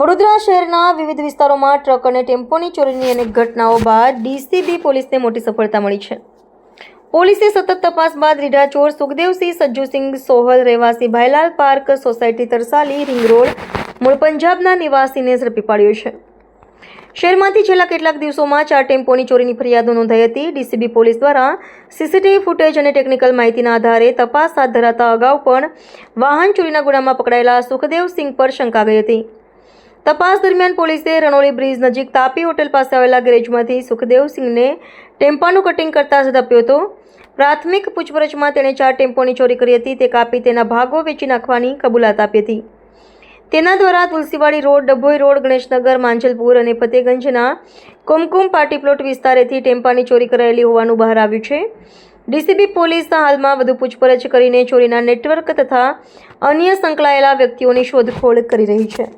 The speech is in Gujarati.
વડોદરા શહેરના વિવિધ વિસ્તારોમાં ટ્રક અને ટેમ્પોની ચોરીની અનેક ઘટનાઓ બાદ ડીસીબી પોલીસને મોટી સફળતા મળી છે. પોલીસે સતત તપાસ બાદ રીઢા ચોર સુખદેવસિંહ, સજ્જુસિંહ સોહલ, રહેવાસી Bhailal park society Tarsali, ring road, મૂળ પંજાબના નિવાસીને ઝડપી પાડ્યો છે. શહેરમાંથી છેલ્લા કેટલાક દિવસોમાં ચાર ટેમ્પોની ચોરીની ફરિયાદો નોંધાઈ હતી. ડીસીબી પોલીસ દ્વારા સીસીટીવી ફૂટેજ અને ટેકનિકલ માહિતીના આધારે તપાસ હાથ ધરાતા અગાઉ પણ વાહન ચોરીના ગુનામાં પકડાયેલા સુખદેવસિંહ પર શંકા ગઈ હતી. તપાસ દરમિયાન પોલીસે રણોલી બ્રિજ નજીક તાપી હોટેલ પાસે આવેલા ગેરેજમાંથી સુખદેવસિંહને ટેમ્પાનું કટિંગ કરતા ઝડપ્યો હતો. પ્રાથમિક પૂછપરછમાં તેણે ચાર ટેમ્પોની ચોરી કરી હતી. તે કાપી તેના ભાગો વેચી નાખવાની કબૂલાત આપી હતી. તેના દ્વારા તુલસીવાડી રોડ, ડભોઈ રોડ, ગણેશનગર, માંજલપુર અને ફતેગંજના કુમકુમ પાર્ટી પ્લોટ વિસ્તારેથી ટેમ્પાની ચોરી કરાયેલી હોવાનું બહાર આવ્યું છે. ડીસીબી પોલીસ હાલમાં વધુ પૂછપરછ કરીને ચોરીના નેટવર્ક તથા અન્ય સંકળાયેલા વ્યક્તિઓની શોધખોળ કરી રહી છે.